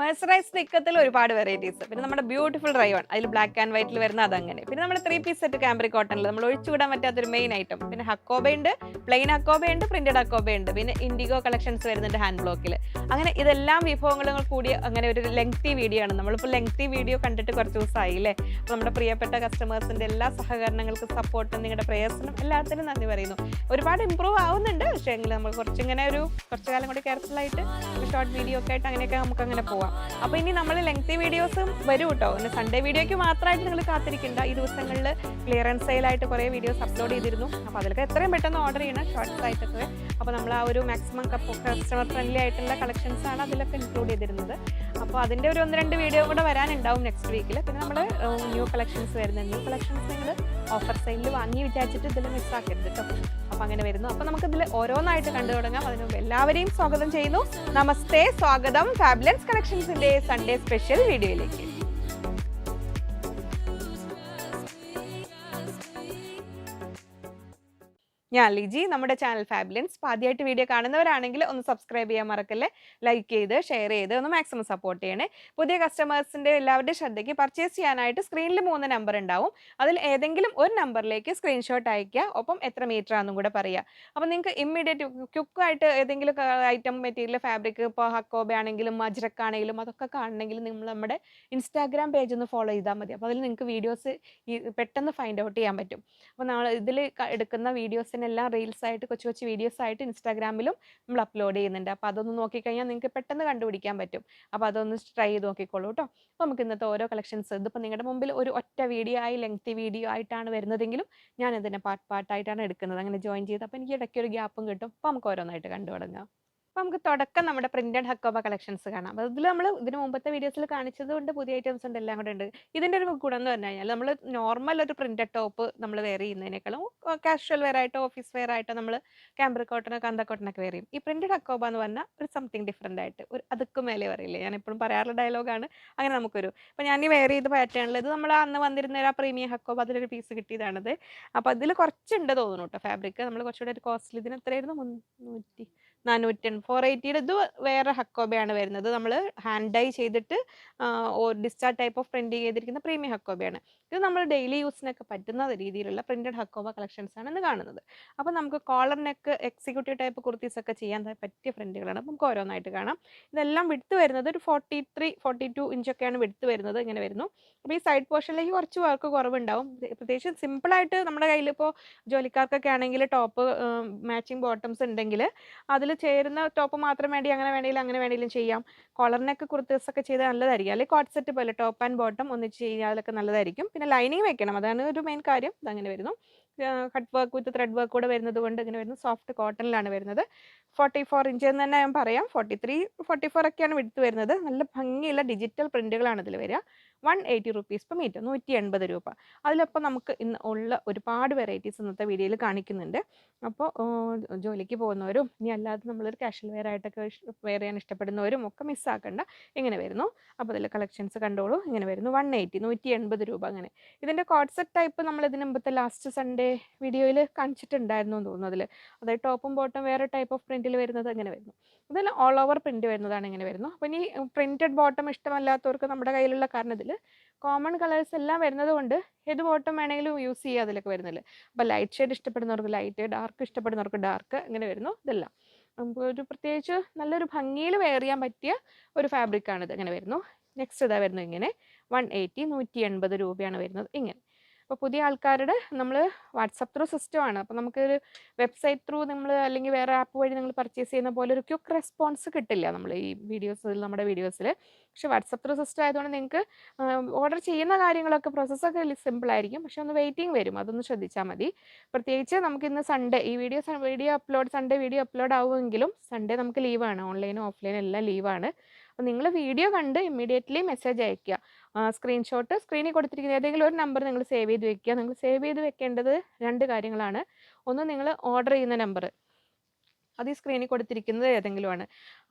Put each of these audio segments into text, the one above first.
മെഴ്സറൈസ്ഡ് നിക്കത്തിൽ ഒരുപാട് വെറൈറ്റീസ് പിന്നെ നമ്മുടെ ബ്യൂട്ടിഫുൾ റയോൺ അതിൽ ബ്ലാക്ക് ആൻഡ് വൈറ്റിൽ വരുന്ന അതങ്ങനെ. പിന്നെ നമ്മുടെ ത്രീ പീസ് സെറ്റ് ക്യാമ്പറി കോട്ടണിൽ നമ്മൾ ഒഴിച്ചുവിടാൻ പറ്റാത്തൊരു മെയിൻ ഐറ്റം പിന്നെ ഹക്കോബ ഉണ്ട് പ്ലെയിൻ ഹക്കോബ ഉണ്ട് പ്രിന്റഡ് ഹക്കോബ ഉണ്ട്. പിന്നെ ഇൻഡിഗോ കളക്ഷൻസ് വരുന്നുണ്ട് ഹാൻഡ് ബ്ലോക്കിൽ അങ്ങനെ ഇതെല്ലാം വിഭവങ്ങളും കൂടി അങ്ങനെ ഒരു ലെങ്തി വീഡിയോ ആണ്. നമ്മളിപ്പോൾ ലെങ്തി വീഡിയോ കണ്ടിട്ട് കുറച്ച് ദിവസമായി അല്ലേ അപ്പോൾ നമ്മുടെ പ്രിയപ്പെട്ട കസ്റ്റമേഴ്സിന്റെ എല്ലാ സഹകരണങ്ങൾക്കും സപ്പോർട്ടും നിങ്ങളുടെ പ്രേയേഴ്സിനും എല്ലാത്തിനും നന്ദി പറയുന്നു. ഒരുപാട് ഇമ്പ്രൂവ് ആവുന്നുണ്ട്. പക്ഷേ എങ്കിലും നമ്മൾ കുറച്ചിങ്ങനെ ഒരു കുറച്ച് കാലം കൂടി കെയർഫുൾ ആയിട്ട് ഷോർട്ട് വീഡിയോ ഒക്കെ ആയിട്ട് അങ്ങനെയൊക്കെ നമുക്ക് അങ്ങനെ പോവാം. അപ്പോൾ ഇനി നമ്മൾ ലെങ്തി വീഡിയോസും വരും കേട്ടോ പിന്നെ സൺഡേ വീഡിയോയ്ക്ക് മാത്രമായിട്ട് നിങ്ങൾ കാത്തിരിക്കേണ്ട. ഈ ദിവസങ്ങളിൽ ക്ലിയറൻസ് സെയിലായിട്ട് കുറേ വീഡിയോസ് അപ്ലോഡ് ചെയ്തിരുന്നു. അപ്പോൾ അതിലൊക്കെ എത്രയും പെട്ടെന്ന് ഓർഡർ ചെയ്യണം. ഷോർട്ട്സ് ആയിട്ടൊക്കെ. അപ്പോൾ നമ്മൾ ആ ഒരു മാക്സിമം കസ്റ്റമർ ഫ്രണ്ട്ലി ആയിട്ടുള്ള കളക്ഷൻസ് ആണ് അതിലൊക്കെ ഇൻക്ലൂഡ് ചെയ്തിരുന്നത്. അപ്പോൾ അതിന്റെ ഒരു ഒന്ന് രണ്ട് വീഡിയോ കൂടെ വരാനുണ്ടാവും നെക്സ്റ്റ് വീക്കിൽ പിന്നെ നമ്മൾ ന്യൂ കളക്ഷൻസ് വരുന്നത്. ന്യൂ കളക്ഷൻസ് നിങ്ങൾ ഓഫർ സെയിലിൽ വാങ്ങി വിചാരിച്ചിട്ട് ഇതിൽ മിസ്സാക്കരുത് കേട്ടോ അപ്പോൾ അങ്ങനെ വരുന്നു. അപ്പോൾ നമുക്ക് ഇതിൽ ഓരോന്നായിട്ട് കണ്ടു തുടങ്ങാം. അതിന് എല്ലാവരെയും സ്വാഗതം ചെയ്യുന്നു. നമസ്തേ സ്വാഗതം. ഫാബുലൻസ് കളക്ഷൻസിന്റെ സൺഡേ സ്പെഷ്യൽ വീഡിയോയിലേക്ക് ഞാൻ ലിജി. നമ്മുടെ ചാനൽ ഫാബിലൻസ്. ആദ്യമായിട്ട് വീഡിയോ കാണുന്നവരാണെങ്കിൽ ഒന്ന് സബ്സ്ക്രൈബ് ചെയ്യാൻ മറക്കല്ലേ. ലൈക്ക് ചെയ്ത് ഷെയർ ചെയ്ത് ഒന്ന് മാക്സിമം സപ്പോർട്ട് ചെയ്യണേ. പുതിയ കസ്റ്റമേഴ്സിന്റെ എല്ലാവരുടെയും ശ്രദ്ധയ്ക്ക് പർച്ചേസ് ചെയ്യാനായിട്ട് സ്ക്രീനിൽ മൂന്ന് നമ്പർ ഉണ്ടാവും. അതിൽ ഏതെങ്കിലും ഒരു നമ്പറിലേക്ക് സ്ക്രീൻഷോട്ട് അയക്കുക ഒപ്പം എത്ര മീറ്റർ ആണെന്നും കൂടെ പറയുക. അപ്പോൾ നിങ്ങൾക്ക് ഇമ്മീഡിയറ്റ് ക്യുക്കായിട്ട് ഏതെങ്കിലും ഐറ്റം മെറ്റീരിയൽ ഫാബ്രിക് ഇപ്പോൾ ഹക്കോബ ആണെങ്കിലും മജ്രക്കാണെങ്കിലും അതൊക്കെ കാണണമെങ്കിൽ നിങ്ങൾ നമ്മുടെ ഇൻസ്റ്റാഗ്രാം പേജ് ഒന്ന് ഫോളോ ചെയ്താൽ മതി. അപ്പോൾ അതിൽ നിങ്ങൾക്ക് വീഡിയോസ് പെട്ടെന്ന് ഫൈൻഡ് ഔട്ട് ചെയ്യാൻ പറ്റും. അപ്പോൾ നമ്മൾ ഇതിൽ എടുക്കുന്ന വീഡിയോസിനെല്ലാം റീൽസ് ആയിട്ട് കൊച്ചു കൊച്ചു വീഡിയോസ് ആയിട്ട് ഇൻസ്റ്റാഗ്രാമിലും നമ്മൾ അപ്ലോഡ് ചെയ്യുന്നുണ്ട്. അപ്പോൾ അതൊന്ന് നോക്കിക്കഴിഞ്ഞാൽ നിങ്ങൾക്ക് പെട്ടെന്ന് കണ്ടുപിടിക്കാൻ പറ്റും. അപ്പോൾ അതൊന്ന് ട്രൈ ചെയ്ത് നോക്കിക്കോളൂ കേട്ടോ. നമുക്ക് ഇന്നത്തെ ഓരോ കളക്ഷൻസ് ഇതിപ്പോൾ നിങ്ങളുടെ മുമ്പിൽ ഒരു ഒറ്റ വീഡിയോ ആയി ലെങ്തി വീഡിയോ ആയിട്ടാണ് വരുന്നതെങ്കിലും ഞാൻ ഇതിനെ പാർട്ട് പാർട്ടായിട്ടാണ് എടുക്കുന്നത്. അങ്ങനെ ജോയിൻ ചെയ്ത് അപ്പോൾ എനിക്ക് ഇടയ്ക്ക് ഒരു ഗ്യാപ്പും കിട്ടും. അപ്പോൾ നമുക്ക് ഓരോന്നായിട്ട് കണ്ടു തുടങ്ങാം അപ്പോൾ നമുക്ക് തുടക്കം നമ്മുടെ പ്രിന്റഡ് ഹക്കോബ കളക്ഷൻസ് കാണാം. അപ്പോൾ ഇതിൽ നമ്മൾ ഇതിന് മുമ്പത്തെ വീഡിയോസിൽ കാണിച്ചത് കൊണ്ട് പുതിയ ഐറ്റംസ് ഉണ്ട് എല്ലാം കൂടെ ഉണ്ട്. ഇതിന്റെ ഒരു ഗുണം എന്ന് പറഞ്ഞു കഴിഞ്ഞാൽ നമ്മൾ നോർമൽ ഒരു പ്രിന്റഡ് ടോപ്പ് നമ്മൾ വെയർ ചെയ്യുന്നതിനേക്കാളും കാഷ്വൽ വെയർ ആയിട്ടോ ഓഫീസ് വെയർ ആയിട്ടോ നമ്മൾ ക്യാമ്പർ കോട്ടനോ കന്ത കോട്ടനൊക്കെ വെയർ ചെയ്യും. ഈ പ്രിന്റഡ് ഹക്കോബ എന്ന് പറഞ്ഞാൽ ഒരു സംതിങ് ഡിഫറെന്റ് ആയിട്ട് ഒരു അതുക്ക് മേലെ പറയില്ലേ ഞാൻ എപ്പോഴും പറയാറുള്ള ഡയലോഗാണ് അങ്ങനെ നമുക്കൊരു അപ്പം ഞാൻ ഈ വെയർ ചെയ്ത പാറ്റേണിൽ ഇത് നമ്മൾ അന്ന് വന്നിരുന്ന ആ പ്രീമിയം ഹക്കോബ അതിലൊരു പീസ് കിട്ടിയതാണത്. അപ്പോൾ അതിൽ കുറച്ചുണ്ട് തോന്നുന്നു കേട്ടോ ഫാബ്രിക് നമ്മൾ കുറച്ചുകൂടെ ഒരു കോസ്റ്റ്ലി ഇതിന് എത്രയായിരുന്നു? മുന്നൂറ്റി നാനൂറ്റി ഫോർ എയ്റ്റിയുടെ ഇത് വേറെ ഹക്കോബയാണ് വരുന്നത്. നമ്മൾ ഹാൻഡ് ഡൈ ചെയ്തിട്ട് ഡിസ്ചാർജ് ടൈപ്പ് ഓഫ് പ്രിന്റ് ചെയ്തിരിക്കുന്ന പ്രീമിയം ഹക്കോബയാണ്. ഇത് നമ്മൾ ഡെയിലി യൂസിനൊക്കെ പറ്റുന്ന രീതിയിലുള്ള പ്രിന്റഡ് ഹക്കോബ കളക്ഷൻസ് ആണ് ഇന്ന് കാണുന്നത്. അപ്പോൾ നമുക്ക് collar neck executive type kurtis ഒക്കെ ചെയ്യാൻ പറ്റിയ അപ്പം നമുക്ക് ഓരോന്നായിട്ട് കാണാം. ഇതെല്ലാം വിടുത്ത് വരുന്നത് ഒരു ഫോർട്ടി ത്രീ ഫോർട്ടി ടു ഇഞ്ചൊക്കെയാണ് വിടുത്ത് വരുന്നത്. ഇങ്ങനെ വരുന്നു. അപ്പോൾ ഈ സൈഡ് പോർഷനിലേക്ക് കുറച്ച് വർക്ക് കുറവുണ്ടാവും. പ്രത്യേകിച്ച് സിമ്പിളായിട്ട് നമ്മുടെ കയ്യിൽ ഇപ്പോൾ ജോലിക്കാർക്കൊക്കെ ആണെങ്കിൽ ടോപ്പ് മാച്ചിങ് ബോട്ടംസ് ഉണ്ടെങ്കിൽ അതിൽ ചേരുന്ന ടോപ്പ് മാത്രം വേണ്ടി അങ്ങനെ വേണമെങ്കിലും അങ്ങനെ വേണമെങ്കിലും ചെയ്യാം. കോളറിനൊക്കെ കുർത്തീസ് ഒക്കെ ചെയ്താൽ നല്ലതായിരിക്കും. അല്ലെങ്കിൽ കോട്ട് സെറ്റ് പോലെ ടോപ്പ് ആൻഡ് ബോട്ടം ഒന്നിച്ച് ചെയ്യാതൊക്കെ നല്ലതായിരിക്കും. പിന്നെ ലൈനിങ് വെക്കണം. അതാണ് ഒരു മെയിൻ കാര്യം. അതങ്ങനെ വരുന്നു. Cut work with thread work കൂടെ വരുന്നത് കൊണ്ട് ഇങ്ങനെ വരുന്നത് സോഫ്റ്റ് കോട്ടണിലാണ് വരുന്നത്. ഫോർട്ടി ഫോർ ഇഞ്ച് എന്ന് തന്നെ ഞാൻ പറയാം. ഫോർട്ടി ത്രീ ഫോർട്ടി ഫോർ ഒക്കെയാണ് വിടുത്ത് വരുന്നത്. നല്ല ഭംഗിയുള്ള ഡിജിറ്റൽ പ്രിന്റുകളാണ് ഇതിൽ വരിക. One eighty rupees per metre നൂറ്റി എൺപത് രൂപ. അതിലപ്പോൾ നമുക്ക് ഇന്ന് ഉള്ള ഒരുപാട് വെറൈറ്റീസ് ഇന്നത്തെ വീഡിയോയിൽ കാണിക്കുന്നുണ്ട്. അപ്പോൾ ജോലിക്ക് പോകുന്നവരും ഇനി അല്ലാതെ നമ്മളൊരു കാഷ്വൽ വെയർ ആയിട്ടൊക്കെ വെയർ ചെയ്യാൻ ഇഷ്ടപ്പെടുന്നവരും ഒക്കെ മിസ്സാക്കണ്ട ഇങ്ങനെ വരുന്നു. അപ്പോൾ അതിൽ കളക്ഷൻസ് കണ്ടോളൂ. ഇങ്ങനെ വരുന്നു. വൺ എയ്റ്റി നൂറ്റി എൺപത് രൂപ അങ്ങനെ. ഇതിന്റെ കോൺസെപ്റ്റ് ടൈപ്പ് നമ്മൾ ഇതിന് മുമ്പത്തെ ലാസ്റ്റ് സൺഡേ വീഡിയോയിൽ കാണിച്ചിട്ടുണ്ടായിരുന്നു എന്ന് തോന്നുന്നു അതിൽ അതായത് ടോപ്പും ബോട്ടും വേറെ ടൈപ്പ് ഓഫ് പ്രിന്റിൽ വരുന്നത് അങ്ങനെ വരുന്നു. ഇതിൽ ഓൾ ഓവർ പ്രിന്റ് വരുന്നതാണ് ഇങ്ങനെ വരുന്നു. അപ്പോൾ ഇനി പ്രിന്റഡ് ബോട്ടം ഇഷ്ടമല്ലാത്തവർക്ക് നമ്മുടെ കയ്യിലുള്ള കാരണം കോമൺ കളേഴ്സ് എല്ലാം വരുന്നത് കൊണ്ട് ഏത് ബോട്ടം വേണമെങ്കിലും യൂസ് ചെയ്യുക അതിലൊക്കെ വരുന്നില്ല അപ്പോൾ ലൈറ്റ് ഷെയ്ഡ് ഇഷ്ടപ്പെടുന്നവർക്ക് ലൈറ്റ് ഡാർക്ക് ഇഷ്ടപ്പെടുന്നവർക്ക് ഡാർക്ക് ഇങ്ങനെ വരുന്നു ഇതെല്ലാം. നമുക്ക് ഒരു പ്രത്യേകിച്ച് നല്ലൊരു ഭംഗിയിൽ വെയർ ചെയ്യാൻ പറ്റിയ ഒരു ഫാബ്രിക്കാണിത് ഇങ്ങനെ വരുന്നു. നെക്സ്റ്റ് ഇതാ വരുന്നു ഇങ്ങനെ. വൺ എയ്റ്റി നൂറ്റി എൺപത് രൂപയാണ് വരുന്നത്. ഇങ്ങനെ. അപ്പോൾ പുതിയ ആൾക്കാരുടെ നമ്മൾ വാട്സപ്പ് ത്രൂ സിസ്റ്റമാണ് അപ്പോൾ നമുക്കൊരു വെബ്സൈറ്റ് ത്രൂ നമ്മൾ അല്ലെങ്കിൽ വേറെ ആപ്പ് വഴി നിങ്ങൾ പർച്ചേസ് ചെയ്യുന്ന പോലെ ഒരു ക്യുക്ക് റെസ്പോൺസ് കിട്ടില്ല നമ്മൾ ഈ വീഡിയോസിൽ നമ്മുടെ വീഡിയോസിൽ പക്ഷേ വാട്സപ്പ് ത്രൂ സിസ്റ്റം ആയതുകൊണ്ട് നിങ്ങൾക്ക് ഓർഡർ ചെയ്യുന്ന കാര്യങ്ങളൊക്കെ പ്രോസസ്സൊക്കെ സിമ്പിൾ ആയിരിക്കും. പക്ഷെ ഒന്ന് വെയിറ്റിംഗ് വരും. അതൊന്ന് ശ്രദ്ധിച്ചാൽ മതി. പ്രത്യേകിച്ച് നമുക്ക് ഇന്ന് സൺഡേ ഈ video video upload Sunday video upload ആവുമെങ്കിലും Sunday നമുക്ക് ലീവാണ് ഓൺലൈനും ഓഫ്ലൈനും എല്ലാം ലീവാണ് അപ്പോൾ നിങ്ങൾ വീഡിയോ കണ്ട് ഇമ്മീഡിയറ്റ്ലി മെസ്സേജ് അയയ്ക്കുക. സ്ക്രീൻഷോട്ട് സ്ക്രീനിൽ കൊടുത്തിരിക്കുന്ന ഏതെങ്കിലും ഒരു നമ്പർ നിങ്ങൾ സേവ് ചെയ്ത് വെക്കുക. നിങ്ങൾ സേവ് ചെയ്ത് വെക്കേണ്ടത് രണ്ട് കാര്യങ്ങളാണ്. ഒന്ന് നിങ്ങൾ ഓർഡർ ചെയ്യുന്ന നമ്പർ അത് ഈ സ്ക്രീനിൽ കൊടുത്തിരിക്കുന്നത് ഏതെങ്കിലും ആണ്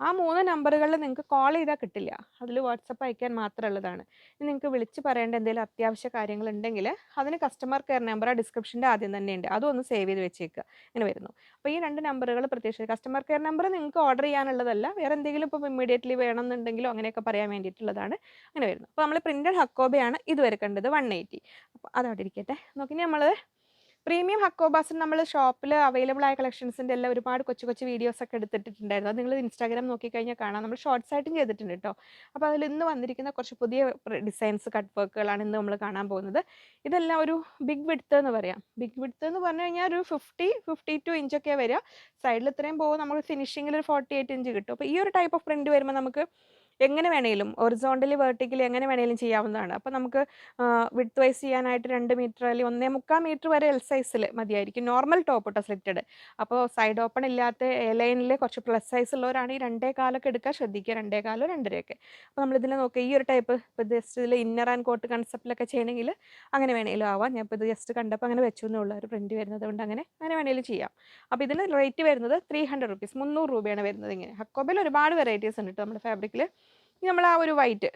ആ മൂന്ന് നമ്പറുകളിൽ നിങ്ങൾക്ക് കോൾ ചെയ്താൽ കിട്ടില്ല. അതിൽ വാട്സപ്പ് അയക്കാൻ മാത്രമുള്ളതാണ്. ഇനി നിങ്ങൾക്ക് വിളിച്ച് പറയേണ്ട എന്തെങ്കിലും അത്യാവശ്യ കാര്യങ്ങൾ കാര്യങ്ങളുണ്ടെങ്കിൽ അതിന് കസ്റ്റമർ കെയർ നമ്പർ ആ ഡിസ്ക്രിപ്ഷന്റെ ആദ്യം തന്നെ ഉണ്ട്. അതും ഒന്ന് സേവ് ചെയ്ത് വെച്ചേക്കുക ഇങ്ങനെ വരുന്നു. അപ്പോൾ ഈ രണ്ട് നമ്പറുകൾ പ്രത്യേകിച്ച് കസ്റ്റമർ കെയർ നമ്പർ നിങ്ങൾക്ക് ഓർഡർ ചെയ്യാനുള്ളതല്ല. വേറെ എന്തെങ്കിലും ഇപ്പോൾ ഇമ്മീഡിയറ്റ്ലി വേണമെന്നുണ്ടെങ്കിലോ അങ്ങനെയൊക്കെ പറയാൻ വേണ്ടിയിട്ടുള്ളതാണ്. അങ്ങനെ വരുന്നു. അപ്പോൾ നമ്മൾ പ്രിന്റഡ് ഹക്കോബയാണ് ഇതുവരെ കണ്ടത്. വൺ എയ്റ്റി അപ്പോൾ അതവിടെ ഇരിക്കട്ടെ. നോക്കി നമ്മൾ പ്രീമിയം ഹക്കോബാസിന് നമ്മൾ ഷോപ്പിൽ അവൈലബിൾ ആയ കളക്ഷൻസിന്റെ എല്ലാം ഒരുപാട് കൊച്ചു കൊച്ചു വീഡിയോസ് ഒക്കെ എടുത്തിട്ടുണ്ടായിരുന്നു നിങ്ങൾ ഇൻസ്റ്റാഗ്രാം നോക്കിക്കഴിഞ്ഞാൽ കാണാം. നമ്മൾ ഷോർട്സ് ആയിട്ടും ചെയ്തിട്ടുണ്ട് കേട്ടോ. അപ്പോൾ അതിൽ ഇന്ന് വന്നിരിക്കുന്ന കുറച്ച് പുതിയ ഡിസൈൻസ് കട്ട് വർക്കുകളാണ് ഇന്ന് നമ്മൾ കാണാൻ പോകുന്നത്. ഇതെല്ലാം ഒരു ബിഗ് വിഡ്ത്ത് എന്ന് പറയാം. ബിഗ് വിഡ്ത്ത് എന്ന് പറഞ്ഞു കഴിഞ്ഞാൽ ഒരു ഫിഫ്റ്റി ഫിഫ്റ്റി ടു ഇഞ്ചൊക്കെ വരിക. സൈഡിൽ ഇത്രയും പോകും നമുക്ക് ഫിനിഷിങ്ങിൽ ഒരു ഫോർട്ടി എയ്റ്റ് ഇഞ്ച് കിട്ടും. അപ്പോൾ ഈ ഒരു ടൈപ്പ് ഓഫ് പ്രിന്റ് വരുമ്പോൾ നമുക്ക് എങ്ങനെ വേണേലും ഒറിസോണ്ടലി വെർട്ടിക്കലി എങ്ങനെ വേണേലും ചെയ്യാവുന്നതാണ്. അപ്പോൾ നമുക്ക് വിഡ്ത്ത് വൈസ് ചെയ്യാനായിട്ട് രണ്ട് മീറ്റർ അല്ലെങ്കിൽ ഒന്നേ മുക്കാൽ മീറ്റർ വരെ എൽ സൈസിൽ മതിയായിരിക്കും. നോർമൽ ടോപ്പ് കേട്ടോ സ്ലിറ്റഡ് അപ്പോൾ സൈഡ് ഓപ്പൺ ഇല്ലാത്ത എ ലൈനിൽ കുറച്ച് പ്ലസ് സൈസ് ഉള്ളവരാണ് ഈ രണ്ടേ കാലൊക്കെ എടുക്കാൻ ശ്രദ്ധിക്കുക. രണ്ടേ കാലോ രണ്ടരയൊക്കെ അപ്പോൾ നമ്മളിതിൽ നോക്കുക ഈ ഒരു ടൈപ്പ് ഇപ്പോൾ ജസ്റ്റ് ഇതിൽ ഇന്നർ ആൻഡ് കോട്ട് കൺസെപ്റ്റിലൊക്കെ ചെയ്യണമെങ്കിൽ അങ്ങനെ വേണേലും ആവാം. ഞാൻ ഇപ്പോൾ ഇത് ജസ്റ്റ് കണ്ടപ്പോൾ അങ്ങനെ വെച്ചു എന്നുള്ള ഒരു പ്രിന്റ് വരുന്നത് കൊണ്ട് അങ്ങനെ അങ്ങനെ വേണേലും ചെയ്യാം. അപ്പോൾ ഇതിന് റേറ്റ് വരുന്നത് ത്രീ ഹൺഡ്രഡ് റുപ്പീസ് മുന്നൂറ് രൂപയാണ് വരുന്നത് ഇങ്ങനെ. ഹക്കോബയിൽ ഒരുപാട് വെറൈറ്റീസ് ഉണ്ട് കേട്ടോ നമ്മുടെ ഫാബ്രിക്കിൽ ഇനി നമ്മൾ ആ ഒരു വൈറ്റ്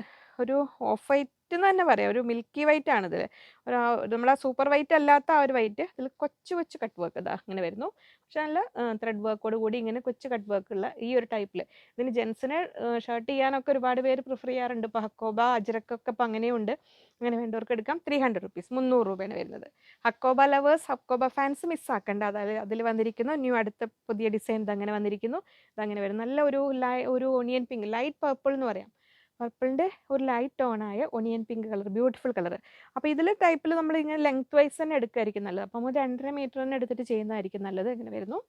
ഒരു ഓഫ് വൈറ്റ് എന്ന് തന്നെ പറയാം. ഒരു മിൽക്കി വൈറ്റ് ആണിതിൽ ഒരു നമ്മൾ ആ സൂപ്പർ വൈറ്റ് അല്ലാത്ത ആ ഒരു വൈറ്റ് ഇതിൽ കൊച്ചു കൊച്ചു കട്ട് വർക്ക് ഇതാ ഇങ്ങനെ വരുന്നു. പക്ഷെ നല്ല ത്രെഡ് വർക്കോട് കൂടി ഇങ്ങനെ കൊച്ചു കട്ട് വർക്ക് ഉള്ള ഈ ഒരു ടൈപ്പിൽ ഇതിന് ജെൻസിന് ഷർട്ട് ചെയ്യാനൊക്കെ ഒരുപാട് പേര് പ്രിഫർ ചെയ്യാറുണ്ട്. ഇപ്പോൾ ഹക്കോബ അജരക്കൊക്കെ ഇപ്പം അങ്ങനെയുണ്ട് അങ്ങനെ വേണ്ടവർക്ക് എടുക്കാം. ത്രീ ഹൺഡ്രഡ് റുപ്പീസ് മുന്നൂറ് രൂപയാണ് വരുന്നത്. ഹക്കോബ ലവേഴ്സ് ഹക്കോബ ഫാൻസ് മിസ്സാക്കേണ്ട അതായത് അതിൽ വന്നിരിക്കുന്നു. ന്യൂ അടുത്ത പുതിയ ഡിസൈൻ അങ്ങനെ വന്നിരിക്കുന്നു. ഇതങ്ങനെ വരും. നല്ല ഒരു ലൈ ഒരു ഓണിയൻ പിങ്ക് ലൈറ്റ് പർപ്പിൾ എന്ന് പറയാം. പർപ്പിളിന്റെ ഒരു light ടോണായ onion pink colour beautiful colour അപ്പോൾ ഇതിൽ ടൈപ്പിൽ നമ്മൾ ഇങ്ങനെ ലെങ്ത് വൈസ് തന്നെ എടുക്കുമായിരിക്കും നല്ലത്. അപ്പം നമ്മൾ രണ്ടര മീറ്റർ തന്നെ എടുത്തിട്ട് ചെയ്യുന്നതായിരിക്കും നല്ലത്. ഇങ്ങനെ വരുന്നു.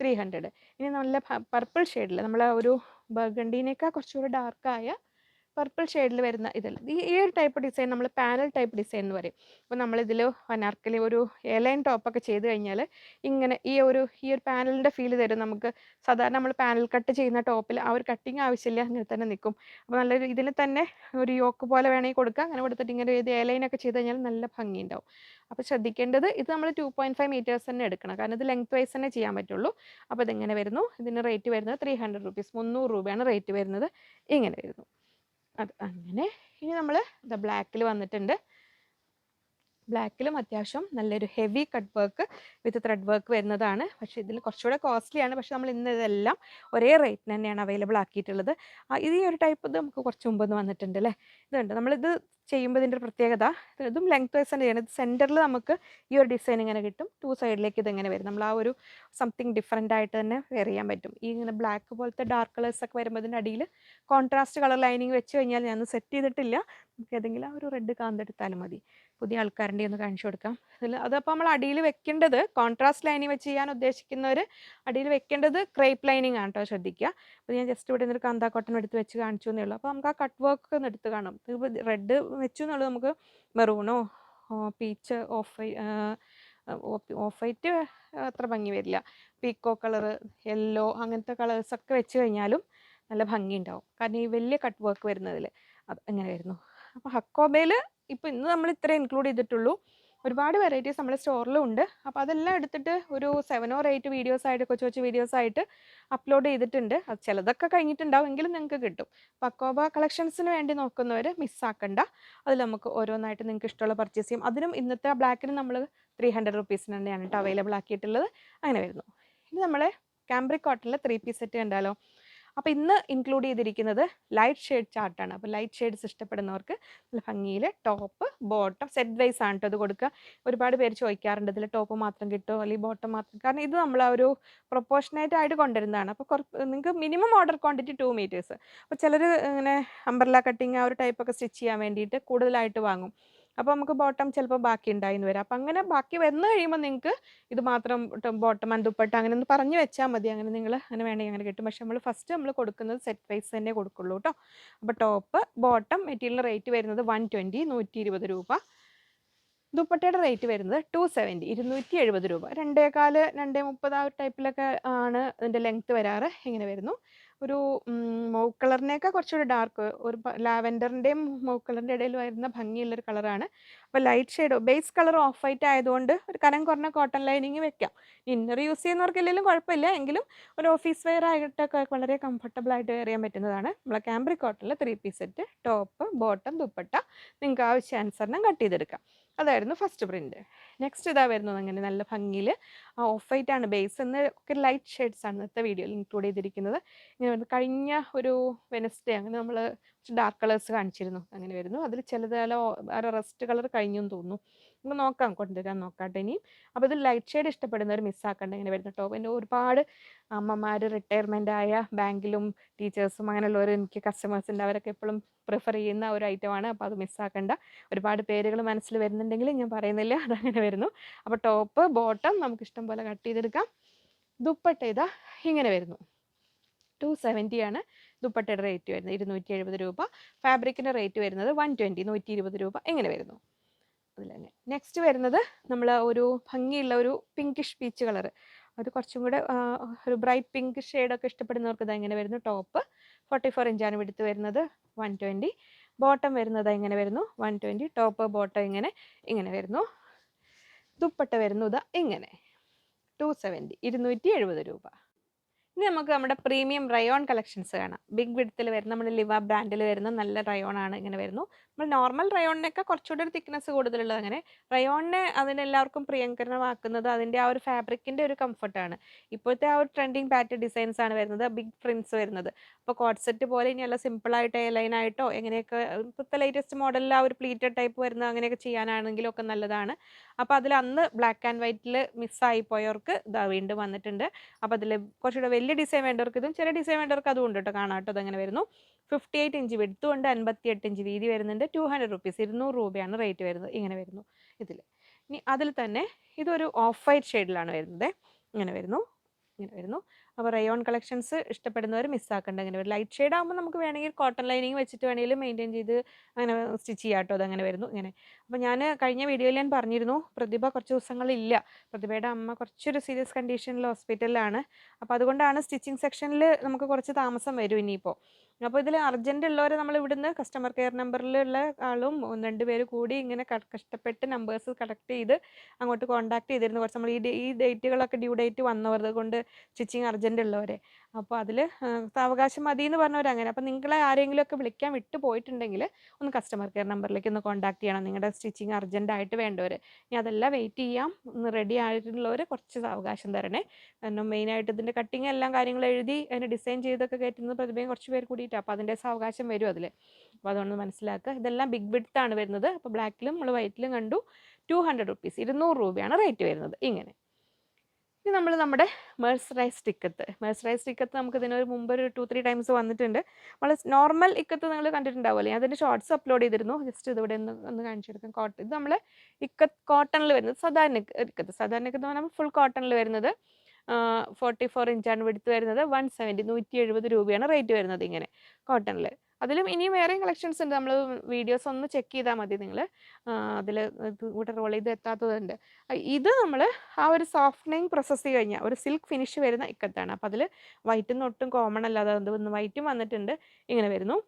Three hundred. ഇനി നല്ല പർപ്പിൾ ഷെയ്ഡിൽ നമ്മളെ ഒരു ബർഗണ്ടീനേക്കാൾ കുറച്ചുകൂടി ഡാർക്കായ പർപ്പിൾ ഷെയ്ഡിൽ വരുന്ന ഇതിൽ ഈ ഒരു ടൈപ്പ് ഡിസൈൻ നമ്മൾ പാനൽ ടൈപ്പ് ഡിസൈൻ എന്ന് പറയും. അപ്പോൾ നമ്മളിതിൽ അനാർക്കലി ഒരു എലൈൻ ടോപ്പൊക്കെ ചെയ്ത് കഴിഞ്ഞാൽ ഇങ്ങനെ ഈ ഒരു ഈ ഒരു പാനലിന്റെ ഫീൽ തരും നമുക്ക്. സാധാരണ നമ്മൾ പാനൽ കട്ട് ചെയ്യുന്ന ടോപ്പിൽ ആ ഒരു കട്ടിങ് ആവശ്യമില്ല അങ്ങനെ തന്നെ നിൽക്കും അപ്പോൾ നല്ല ഇതിൽ തന്നെ ഒരു യോക്ക് പോലെ വേണമെങ്കിൽ കൊടുക്കുക അങ്ങനെ കൊടുത്തിട്ട് ഇങ്ങനെ ഇത് എലൈനൊക്കെ ചെയ്ത് കഴിഞ്ഞാൽ നല്ല ഭംഗി ഉണ്ടാവും അപ്പോൾ ശ്രദ്ധിക്കേണ്ടത് ഇത് നമ്മൾ ടു പോയിന്റ് ഫൈവ് മീറ്റേഴ്സ് തന്നെ എടുക്കണം. കാരണം ഇത് ലെങ്ത് വൈസ് തന്നെ ചെയ്യാൻ പറ്റുള്ളൂ. അപ്പോൾ ഇതെങ്ങനെ വരുന്നു? ഇതിന് റേറ്റ് വരുന്നത് ത്രീ ഹൺഡ്രഡ് റുപ്പീസ് മുന്നൂറ് രൂപയാണ് റേറ്റ് വരുന്നത്. ഇങ്ങനെ വരുന്നു. അങ്ങനെ ഇനി നമ്മൾ ബ്ലാക്കിൽ വന്നിട്ടുണ്ട്. ബ്ലാക്കിലും അത്യാവശ്യം നല്ലൊരു heavy cut work with thread work വരുന്നതാണ്. പക്ഷേ ഇതിൽ കുറച്ചുകൂടെ കോസ്റ്റ്ലിയാണ്. പക്ഷെ നമ്മൾ ഇന്ന് ഇതെല്ലാം ഒരേ റേറ്റിന് തന്നെയാണ് അവൈലബിൾ ആക്കിയിട്ടുള്ളത്. ഇത് ഒരു ടൈപ്പ് ഇത് നമുക്ക് കുറച്ച് മുമ്പ് വന്നിട്ടുണ്ട് അല്ലേ? ഇതുണ്ട് നമ്മളിത് ചെയ്യുമ്പോൾ ഇതിന്റെ പ്രത്യേകത. ഇതും ലെങ്ത് വൈസ് തന്നെ ചെയ്യണം. ഇത് സെന്ററിൽ നമുക്ക് ഈ ഒരു ഡിസൈൻ ഇങ്ങനെ കിട്ടും. ടു സൈഡിലേക്ക് ഇതിങ്ങനെ വരും. നമ്മൾ ആ ഒരു സംതിങ് ഡിഫറെന്റ് ആയിട്ട് തന്നെ വെയർ ചെയ്യാൻ പറ്റും. ഈ ഇങ്ങനെ ബ്ലാക്ക് പോലത്തെ ഡാർക്ക് കളേഴ്സ് ഒക്കെ വരുമ്പോൾ ഇതിന്റെ അടിയിൽ കോൺട്രാസ്റ്റ് കളർ ലൈനിങ് വെച്ച് കഴിഞ്ഞാൽ ഞാൻ സെറ്റ് ചെയ്തിട്ടില്ല. നമുക്ക് ഏതെങ്കിലും ആ ഒരു റെഡ് കാന്തെടുത്താലും മതി. പുതിയ ആൾക്കാരുടെ ഒന്ന് കാണിച്ചു കൊടുക്കാം. അതിൽ അതപ്പോൾ നമ്മൾ അടിയിൽ വെക്കേണ്ടത് കോൺട്രാസ്റ്റ് ലൈനിങ് വെച്ച് ചെയ്യാൻ ഉദ്ദേശിക്കുന്നവർ അടിയിൽ വെക്കേണ്ടത് ക്രേപ്പ് ലൈനിങ് ആണ് കേട്ടോ ശ്രദ്ധിക്കുക. അപ്പോൾ ഞാൻ ജസ്റ്റ് ഇവിടെ നിന്നൊരു കാന്താ കോട്ടൺ എടുത്ത് വെച്ച് കാണിച്ചു എന്നേ ഉള്ളൂ. അപ്പോൾ നമുക്ക് ആ കട്ട് വർക്ക് ഒന്ന് എടുത്ത് കാണാം ഇപ്പോൾ റെഡ് വെച്ചു എന്നുള്ളത് നമുക്ക് മെറൂണോ പീച്ച് ഓഫ് ഓഫ് വൈറ്റ് അത്ര ഭംഗി വരില്ല. പീക്കോ കളറ് യെല്ലോ അങ്ങനത്തെ കളേഴ്സൊക്കെ വെച്ച് കഴിഞ്ഞാലും നല്ല ഭംഗി ഉണ്ടാവും. കാരണം ഈ വലിയ കട്ട് വർക്ക് വരുന്നതിൽ അത് എങ്ങനെ വരുന്നു. അപ്പോൾ ഹക്കോബയിൽ ഇപ്പോൾ ഇന്ന് നമ്മൾ ഇത്ര ഇൻക്ലൂഡ് ചെയ്തിട്ടുള്ളൂ. ഒരുപാട് വെറൈറ്റീസ് നമ്മുടെ സ്റ്റോറിലും ഉണ്ട്. അപ്പോൾ അതെല്ലാം എടുത്തിട്ട് ഒരു സെവൻ ഓർ എയ്റ്റ് വീഡിയോസ് ആയിട്ട് കൊച്ചു കൊച്ചു വീഡിയോസ് ആയിട്ട് അപ്ലോഡ് ചെയ്തിട്ടുണ്ട്. അത് ചിലതൊക്കെ കഴിഞ്ഞിട്ടുണ്ടാവും എങ്കിലും നിങ്ങൾക്ക് കിട്ടും. പക്കോബ കളക്ഷൻസിന് വേണ്ടി നോക്കുന്നവർ മിസ്സാക്കണ്ട അതിൽ നമുക്ക് ഓരോന്നായിട്ട് നിങ്ങൾക്ക് ഇഷ്ടമുള്ള പർച്ചേസ് ചെയ്യും. അതിനും ഇന്നത്തെ ബ്ലാക്കിന് നമ്മൾ ത്രീ ഹൺഡ്രഡ് റുപ്പീസിന് തന്നെയാണ് കേട്ടോ അവൈലബിൾ ആക്കിയിട്ടുള്ളത്. അങ്ങനെ വരുന്നു. ഇനി നമ്മളെ ക്യാമ്പ്രിക് കോട്ടണിലെ ത്രീ പീസ് സെറ്റ് കണ്ടാലോ? അപ്പോൾ ഇന്ന് ഇൻക്ലൂഡ് ചെയ്തിരിക്കുന്നത് ലൈറ്റ് ഷെയ്ഡ് ചാർട്ടാണ് അപ്പോൾ ലൈറ്റ് ഷെയ്ഡ്സ് ഇഷ്ടപ്പെടുന്നവർക്ക് നല്ല ഭംഗിയിൽ ടോപ്പ് ബോട്ടം സെറ്റ് വൈസ് ആണ് കേട്ടോ ഇത് കൊടുക്കുക. ഒരുപാട് പേര് ചോദിക്കാറുണ്ട് ഇതിൽ ടോപ്പ് മാത്രം കിട്ടുമോ അല്ലെങ്കിൽ ബോട്ടം മാത്രം? കാരണം ഇത് നമ്മൾ ആ ഒരു പ്രൊപ്പോർഷനേറ്റ് ആയിട്ട് കൊണ്ടുവരുന്നതാണ്. അപ്പോൾ കുറച്ച് നിങ്ങൾക്ക് minimum order quantity two metres അപ്പോൾ ചിലർ ഇങ്ങനെ അംബർല കട്ടിങ് ആ ഒരു ടൈപ്പൊക്കെ സ്റ്റിച്ച് ചെയ്യാൻ വേണ്ടിയിട്ട് കൂടുതലായിട്ട് വാങ്ങും. അപ്പോൾ നമുക്ക് ബോട്ടം ചിലപ്പോൾ ബാക്കി ഉണ്ടായിന്ന് വരാം. അപ്പം അങ്ങനെ ബാക്കി വന്നു കഴിയുമ്പോൾ നിങ്ങൾക്ക് ഇത് മാത്രം ബോട്ടം ആൻഡ് ദുപ്പട്ട അങ്ങനെ ഒന്ന് പറഞ്ഞു വെച്ചാൽ മതി. അങ്ങനെ നിങ്ങൾ അങ്ങനെ വേണമെങ്കിൽ അങ്ങനെ കിട്ടും. പക്ഷെ നമ്മൾ ഫസ്റ്റ് നമ്മൾ കൊടുക്കുന്നത് സെറ്റ് പ്രൈസ് തന്നെ കൊടുക്കുള്ളൂ കേട്ടോ അപ്പോൾ ടോപ്പ് ബോട്ടം മെറ്റീരിയൽ റേറ്റ് വരുന്നത് വൺ ട്വന്റി നൂറ്റി ഇരുപത് രൂപ. ദുപ്പട്ടയുടെ റേറ്റ് വരുന്നത് ടു സെവന്റി ഇരുന്നൂറ്റി എഴുപത് രൂപ. രണ്ടേകാൽ രണ്ടേ മുപ്പത് ആ ഒരു ടൈപ്പിലൊക്കെ ആണ് അതിന്റെ ലെങ്ത്ത് വരാറ്. ഇങ്ങനെ വരുന്നു. ഒരു മൗ കളറിനേക്കാൾ കുറച്ചുകൂടി ഡാർക്ക് ഒരു ലാവെൻഡറിന്റെയും മൗ കളറിന്റെ ഇടയിൽ വരുന്ന ഭംഗിയുള്ളൊരു കളറാണ് അപ്പോൾ light shade base colour off white ആയതുകൊണ്ട് ഒരു കനം കുറഞ്ഞ കോട്ടൺ ലൈനിങ് വെക്കാം. ഇന്നർ യൂസ് ചെയ്യുന്നവർക്കില്ലെങ്കിലും കുഴപ്പമില്ല. എങ്കിലും ഒരു ഓഫീസ് വെയർ ആയിട്ടൊക്കെ വളരെ കംഫർട്ടബിൾ ആയിട്ട് വെയർ ചെയ്യാൻ പറ്റുന്നതാണ്. നമ്മളെ ക്യാമ്പ്രി കോട്ടണിൽ three piece set top bottom dupatta നിങ്ങൾക്ക് ആവശ്യാനുസരണം കട്ട് ചെയ്തെടുക്കാം. അതായിരുന്നു ഫസ്റ്റ് പ്രിന്റ് നെക്സ്റ്റ് ഇതാ വരുന്നത് അങ്ങനെ നല്ല ഭംഗിയിൽ ആ ഓഫ് വൈറ്റ് ആണ് ബേസ് എന്ന് ഒക്കെ ലൈറ്റ് ഷെയ്ഡ്സ് ആണ് ഇന്നത്തെ വീഡിയോയിൽ ഇൻക്ലൂഡ് ചെയ്തിരിക്കുന്നത്. ഇങ്ങനെ കഴിഞ്ഞ ഒരു വെനസ്ഡേ അങ്ങനെ നമ്മൾ ഡാർക്ക് കളേഴ്സ് കാണിച്ചിരുന്നു. അങ്ങനെ വരുന്നു. അതിൽ ചിലത് റെസ്റ്റ് കളർ കഴിഞ്ഞു എന്ന് തോന്നുന്നു. നമുക്ക് നോക്കാം കൊണ്ടുവരാൻ നോക്കാട്ടെ ഇനിയും. അപ്പോൾ ഇത് ലൈറ്റ് ഷെയ്ഡ് ഇഷ്ടപ്പെടുന്നവർ മിസ്സാക്കണ്ട ഇങ്ങനെ വരുന്നു ടോപ്പ് എന്റെ ഒരുപാട് അമ്മമാർ റിട്ടയർമെന്റ് ആയ ബാങ്കിലും ടീച്ചേഴ്സും അങ്ങനെയുള്ളവർ എനിക്ക് കസ്റ്റമേഴ്സ് ഉണ്ട്. അവരൊക്കെ എപ്പോഴും പ്രിഫർ ചെയ്യുന്ന ഒരു ഐറ്റമാണ് അപ്പോൾ അത് മിസ്സാക്കണ്ട ഒരുപാട് പേരുകൾ മനസ്സിൽ വരുന്നുണ്ടെങ്കിൽ ഞാൻ പറയുന്നില്ല. അതങ്ങനെ വരുന്നു. അപ്പോൾ ടോപ്പ് ബോട്ടം നമുക്ക് ഇഷ്ടം പോലെ കട്ട് ചെയ്തെടുക്കാം. ദുപ്പട്ട ഇതാ ഇങ്ങനെ വരുന്നു. ടു സെവന്റി ആണ്. ദുപ്പട്ടയുടെ റേറ്റ് വരുന്നത് ഇരുന്നൂറ്റി എഴുപത് രൂപ ഫാബ്രിക്കിന്റെ റേറ്റ് വരുന്നത് വൺ ട്വന്റി നൂറ്റി ഇരുപത് രൂപ എങ്ങനെ വരുന്നു. അതിൽ തന്നെ. നെക്സ്റ്റ് വരുന്നത് നമ്മൾ ഒരു ഭംഗിയുള്ള ഒരു പിങ്കിഷ് പീച്ച് കളർ അത് കുറച്ചും കൂടെ ഒരു ബ്രൈറ്റ് പിങ്ക് ഷെയ്ഡൊക്കെ ഇഷ്ടപ്പെടുന്നവർക്ക് ഇത് എങ്ങനെ വരുന്നു ടോപ്പ് ഫോർട്ടി ഫോർ ഇഞ്ചാണ് വിടുത്ത് വരുന്നത് വൺ ട്വന്റി ബോട്ടം വരുന്നത് എങ്ങനെ വരുന്നു വൺ ട്വന്റി ടോപ്പ് ബോട്ടം ഇങ്ങനെ ഇങ്ങനെ വരുന്നു. ദുപ്പട്ട വരുന്നത് ഇങ്ങനെ. ടു സെവന്റി ഇരുന്നൂറ്റി എഴുപത് രൂപ. ഇനി നമുക്ക് നമ്മുടെ പ്രീമിയം റയോൺ കളക്ഷൻസ് കാണാം. ബിഗ് വിഡ്ത്തിൽ വരുന്ന നമ്മുടെ ലിവ ബ്രാൻഡിൽ വരുന്ന നല്ല റയോൺ ആണ് ഇങ്ങനെ വരുന്നു. നമ്മൾ നോർമൽ റയോണിനൊക്കെ കുറച്ചുകൂടി ഒരു തിക്നെസ് കൂടുതലുള്ളത് അങ്ങനെ റയോണിനെ അതിനെല്ലാവർക്കും പ്രിയങ്കരമാക്കുന്നത് അതിന്റെ ആ ഒരു ഫാബ്രിക്കിന്റെ ഒരു കംഫർട്ടാണ് ഇപ്പോഴത്തെ ആ ഒരു ട്രെൻഡിങ് പാറ്റേൺ ഡിസൈൻസ് ആണ് വരുന്നത് ബിഗ് പ്രിൻസ് വരുന്നത്. അപ്പോൾ കോട്ട് സെറ്റ് പോലെ ഇനി അല്ല സിമ്പിളായിട്ട് ലൈൻ ആയിട്ടോ എങ്ങനെയൊക്കെ ഇപ്പോഴത്തെ ലേറ്റസ്റ്റ് മോഡലിൽ ആ ഒരു പ്ലീറ്റഡ് ടൈപ്പ് വരുന്ന അങ്ങനെയൊക്കെ ചെയ്യാനാണെങ്കിലും ഒക്കെ നല്ലതാണ്. അപ്പോൾ അതിൽ അന്ന് ബ്ലാക്ക് ആൻഡ് വൈറ്റിൽ മിസ്സായി പോയവർക്ക് ഇതാ വീണ്ടും വന്നിട്ടുണ്ട്. അപ്പോൾ അതിൽ കുറച്ചുകൂടെ വലിയ ഡിസൈൻ വേണ്ടവർക്ക് ഇതും ചെറിയ ഡിസൈൻ വേണ്ടവർക്ക് അതും ഉണ്ട് കേട്ടോ കാണാം കേട്ടോ അതങ്ങനെ വരുന്നു. ഫിഫ്റ്റി എയ്റ്റ് ഇഞ്ച് വിടുത്തും ഉണ്ട് അൻപത്തി എട്ട് ഇഞ്ച് വീതി വരുന്നുണ്ട്. ടു ഹൺഡ്രഡ് റുപ്പീസ് ഇരുന്നൂറ് രൂപയാണ് റേറ്റ് വരുന്നത്. ഇങ്ങനെ വരുന്നു ഇതിൽ ഇനി അതിൽ തന്നെ ഇതൊരു ഓഫ് വൈറ്റ് ഷെയ്ഡിലാണ് വരുന്നത്. ഇങ്ങനെ വരുന്നു. ഇങ്ങനെ വരുന്നു അപ്പോൾ റയോൺ കളക്ഷൻസ് ഇഷ്ടപ്പെടുന്നവർ മിസ്സാക്കേണ്ട. അങ്ങനെ വരും ലൈറ്റ് ഷെയ്ഡ് ആകുമ്പോൾ നമുക്ക് വേണമെങ്കിൽ കോട്ടൺ ലൈനിങ് വെച്ചിട്ട് വേണമെങ്കിൽ മെയിന്റെയിൻ ചെയ്ത് അങ്ങനെ സ്റ്റിച്ച് ചെയ്യാം കേട്ടോ. അതങ്ങനെ വരുന്നു. ഇങ്ങനെ. അപ്പോൾ ഞാൻ കഴിഞ്ഞ വീഡിയോയിൽ ഞാൻ പറഞ്ഞിരുന്നു പ്രതിഭ കുറച്ച് ദിവസങ്ങളില്ല. പ്രതിഭയുടെ അമ്മ കുറച്ചൊരു സീരിയസ് കണ്ടീഷനിൽ ഹോസ്പിറ്റലിലാണ്. അപ്പോൾ അതുകൊണ്ടാണ് സ്റ്റിച്ചിങ് സെക്ഷനിൽ നമുക്ക് കുറച്ച് താമസം വരും ഇനിയിപ്പോൾ. അപ്പോൾ ഇതിൽ അർജന്റ് ഉള്ളവരെ നമ്മൾ ഇവിടുന്ന് കസ്റ്റമർ കെയർ നമ്പറിലുള്ള ആളും രണ്ട് പേര് കൂടി ഇങ്ങനെ കഷ്ടപ്പെട്ട് നമ്പേഴ്സ് കളക്ട് ചെയ്ത് അങ്ങോട്ട് കോൺടാക്ട് ചെയ്തിരുന്നു. കുറച്ച് നമ്മൾ ഈ ഈ ഡേറ്റുകളൊക്കെ ഡ്യൂ ഡേറ്റ് വന്നവർ കൊണ്ട് സ്റ്റിച്ചിങ് അർജന്റ് ഉള്ളവരെ. അപ്പോൾ അതിൽ സാവകാശം മതി എന്ന് പറഞ്ഞവരങ്ങനെ അപ്പോൾ നിങ്ങളെ ആരെങ്കിലുമൊക്കെ വിളിക്കാൻ വിട്ടു പോയിട്ടുണ്ടെങ്കിൽ ഒന്ന് കസ്റ്റമർ കെയർ നമ്പറിലേക്ക് ഒന്ന് കോൺടാക്ട് ചെയ്യണം. നിങ്ങളുടെ സ്റ്റിച്ചിങ് അർജന്റ് ആയിട്ട് വേണ്ടവർ ഇനി അതെല്ലാം വെയിറ്റ് ചെയ്യാം. ഒന്ന് റെഡി ആയിട്ടുള്ളവർ കുറച്ച് സാവകാശം തരണേ. കാരണം മെയിനായിട്ട് ഇതിന്റെ കട്ടിങ് എല്ലാം കാര്യങ്ങൾ എഴുതി അതിന് ഡിസൈൻ ചെയ്തൊക്കെ കയറ്റുന്നത് പ്രതിഭയും കുറച്ച് പേര് കൂടിയിട്ട് അപ്പോൾ അതിന്റെ സാവകാശം വരും അതിൽ അപ്പോൾ അതുകൊണ്ട് മനസ്സിലാക്കുക. ഇതെല്ലാം ബിഗ് ബിഡ്ത്ത് ആണ് വരുന്നത്. അപ്പോൾ ബ്ലാക്കിലും നമ്മൾ വൈറ്റിലും കണ്ടു. ടു ഹൺഡ്രഡ് റുപ്പീസ് ഇരുന്നൂറ് രൂപയാണ് റേറ്റ് വരുന്നത്. ഇങ്ങനെ. ഇനി നമ്മൾ നമ്മുടെ മേഴ്സറൈസ് ടിക്കത്ത് മേഴ്സറൈസ് ടിക്കത്ത് നമുക്ക് ഇതിനൊരു മുമ്പ് ഒരു ടു ത്രീ ടൈംസ് വന്നിട്ടുണ്ട്. നമ്മൾ നോർമൽ ഇക്കത്ത് നിങ്ങൾ കണ്ടിട്ടുണ്ടാവുമല്ലേ? അതിന്റെ ഷോർട്സ് അപ്ലോഡ് ചെയ്തിരുന്നു. ജസ്റ്റ് ഇതിവിടെ ഒന്ന് ഒന്ന് കാണിച്ചെടുക്കാം. കോട്ടൺ ഇത് നമ്മൾ ഇക്കത്ത് കോട്ടണിൽ വരുന്നത് സാധാരണ ഇക്കത്ത് സാധാരണ ഇക്കത്ത് നമ്മൾ ഫുൾ കോട്ടണിൽ വരുന്നത് ഫോർട്ടി ഫോർ ഇഞ്ചാണ് വെടുത്ത് വരുന്നത്. വൺ സെവന്റി നൂറ്റി എഴുപത് രൂപയാണ് റേറ്റ് വരുന്നത് ഇങ്ങനെ കോട്ടണിൽ അതിലും ഇനിയും വേറെ കളക്ഷൻസ് ഉണ്ട്. നമ്മൾ വീഡിയോസ് ഒന്ന് ചെക്ക് ചെയ്താൽ മതി നിങ്ങൾ അതിൽ ഇവിടെ റോൾ ചെയ്ത് എത്താത്തതുണ്ട്. ഇത് നമ്മൾ ആ ഒരു സോഫ്റ്റനിങ് പ്രോസസ്സ് കഴിഞ്ഞാൽ ഒരു സിൽക്ക് ഫിനിഷ് വരുന്ന ഇക്കത്താണ്. അപ്പോൾ അതിൽ വൈറ്റും ഒട്ടും കോമൺ അല്ലാതെ വന്ന് വൈറ്റും വന്നിട്ടുണ്ട്. ഇങ്ങനെ വരുന്നു.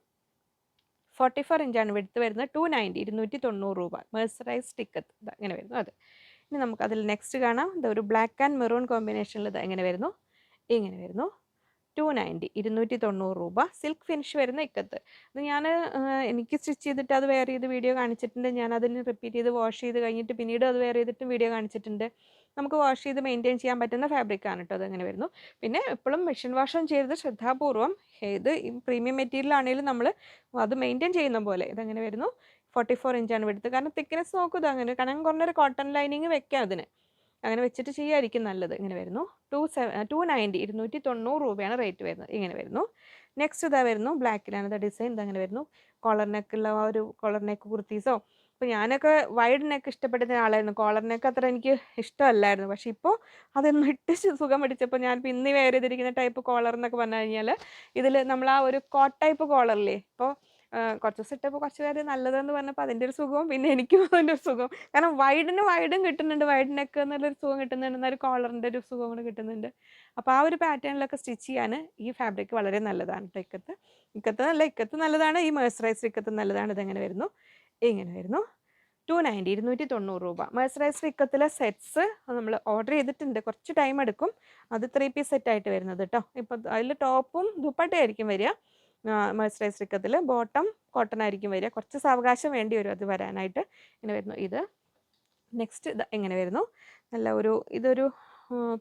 ഫോർട്ടി ഫോർ ഇഞ്ചാണ് വിടുത്ത് വരുന്നത്. ടു നയന്റി ഇരുന്നൂറ്റി തൊണ്ണൂറ് രൂപ മേഴ്സറൈസ് ടിക്കത്ത് ഇങ്ങനെ വരുന്നു. അത്. ഇനി നമുക്ക് അതിൽ നെക്സ്റ്റ് കാണാം. ഇത് ഒരു ബ്ലാക്ക് ആൻഡ് മെറൂൺ കോമ്പിനേഷനിൽ ഇത് എങ്ങനെ വരുന്നു. ഇങ്ങനെ വരുന്നു. ടു നയന്റി ഇരുന്നൂറ്റി തൊണ്ണൂറ് രൂപ സിൽക്ക് ഫിനിഷ് വരുന്ന ഇക്കത്ത്. അത് ഞാൻ എനിക്ക് സ്റ്റിച്ച് ചെയ്തിട്ട് അത് വെയർ ചെയ്ത് വീഡിയോ കാണിച്ചിട്ടുണ്ട്. ഞാൻ അതിന് റിപ്പീറ്റ് ചെയ്ത് വാഷ് ചെയ്ത് കഴിഞ്ഞിട്ട് പിന്നീട് അത് വെയർ ചെയ്തിട്ടും വീഡിയോ കാണിച്ചിട്ടുണ്ട്. നമുക്ക് വാഷ് ചെയ്ത് മെയിന്റെയിൻ ചെയ്യാൻ പറ്റുന്ന ഫാബ്രിക്കാണ് കേട്ടോ അതങ്ങനെ വരുന്നു. പിന്നെ എപ്പോഴും മെഷീൻ വാഷും ചെയ്ത് ശ്രദ്ധാപൂർവം. ഏത് പ്രീമിയം മെറ്റീരിയൽ ആണെങ്കിലും നമ്മൾ അത് മെയിന്റെയിൻ ചെയ്യുന്ന പോലെ ഇതങ്ങനെ വരുന്നു. ഫോർട്ടി ഫോർ ഇഞ്ചാണ് എടുത്തത് കാരണം തിക്നെസ് നോക്കൂ അങ്ങനെ കാരണം കുറഞ്ഞൊരു കോട്ടൺ ലൈനിങ് വെക്കാം അതിന് അങ്ങനെ വെച്ചിട്ട് ചെയ്യായിരിക്കും നല്ലത്. ഇങ്ങനെ വരുന്നു. ടു സെവൻ ടു നയന്റി ഇരുന്നൂറ്റി തൊണ്ണൂറ് രൂപയാണ് റേറ്റ് വരുന്നത്. ഇങ്ങനെ വരുന്നു. നെക്സ്റ്റ് ഇതാ വരുന്നു. ബ്ലാക്കിലാണ് ഇത് ഡിസൈൻ. ഇതങ്ങനെ വരുന്നു. കോളർ നെക്കുള്ള ഒരു കോളർ നെക്ക് കുർത്തീസോ. അപ്പോൾ ഞാനൊക്കെ വൈഡ് നെക്ക് ഇഷ്ടപ്പെടുന്ന ആളായിരുന്നു കോളർ നെക്ക് അത്ര എനിക്ക് ഇഷ്ടമല്ലായിരുന്നു. പക്ഷേ ഇപ്പോൾ അതൊന്നും ഇട്ട് സുഖം പിടിച്ചപ്പോൾ ഞാൻ ഇപ്പോൾ ഇന്ന് വേറെ ചെയ്തിരിക്കുന്ന ടൈപ്പ് കോളർ എന്നൊക്കെ പറഞ്ഞു കഴിഞ്ഞാൽ ഇതിൽ നമ്മൾ ആ ഒരു കോട്ട് ടൈപ്പ് കോളറില്ലേ? ഇപ്പോൾ കുറച്ച് ദിവസം ഇട്ടപ്പോൾ കുറച്ച് പേര് നല്ലതെന്ന് പറഞ്ഞപ്പോൾ അതിന്റെ ഒരു സുഖവും പിന്നെ എനിക്കും അതിന്റെ ഒരു സുഖവും. കാരണം വൈഡിന് വൈഡും കിട്ടുന്നുണ്ട്. വൈഡ് നെക്ക് എന്നുള്ളൊരു സുഖം കിട്ടുന്നുണ്ട്. എന്നൊരു കോളറിന്റെ ഒരു സുഖം കൂടെ കിട്ടുന്നുണ്ട്. അപ്പോൾ ആ ഒരു പാറ്റേണിലൊക്കെ സ്റ്റിച്ച് ചെയ്യാൻ ഈ ഫാബ്രിക് വളരെ നല്ലതാണ് കേട്ടോ ഇക്കത്ത്. ഇക്കത്ത് നല്ല ഇക്കത്ത് നല്ലതാണ്. ഈ മേഴ്സറൈസ്ഡ് ഇക്കത്ത് നല്ലതാണ്. ഇതെങ്ങനെ വരുന്നു? ഇങ്ങനെ വരുന്നു. ടു നയന്റി ഇരുന്നൂറ്റി തൊണ്ണൂറ് രൂപ. മേഴ്സറൈസ്ഡ് ഇക്കത്തിലെ സെറ്റ്സ് നമ്മൾ ഓർഡർ ചെയ്തിട്ടുണ്ട്. കുറച്ച് ടൈം എടുക്കും. അത് ത്രീ പീസ് സെറ്റായിട്ട് വരുന്നത് കേട്ടോ ഇപ്പം അതിൽ ടോപ്പും ദുപ്പട്ടയായിരിക്കും വരിക. മേഴ്സറൈസ്ഡ് ഇക്കത്തിൽ ബോട്ടം കോട്ടൺ ആയിരിക്കും വരിക. കുറച്ച് സാവകാശം വേണ്ടി വരും അത് വരാനായിട്ട്. ഇങ്ങനെ വരുന്നു. ഇത് നെക്സ്റ്റ് ഇത് എങ്ങനെ വരുന്നു. നല്ല ഒരു ഇതൊരു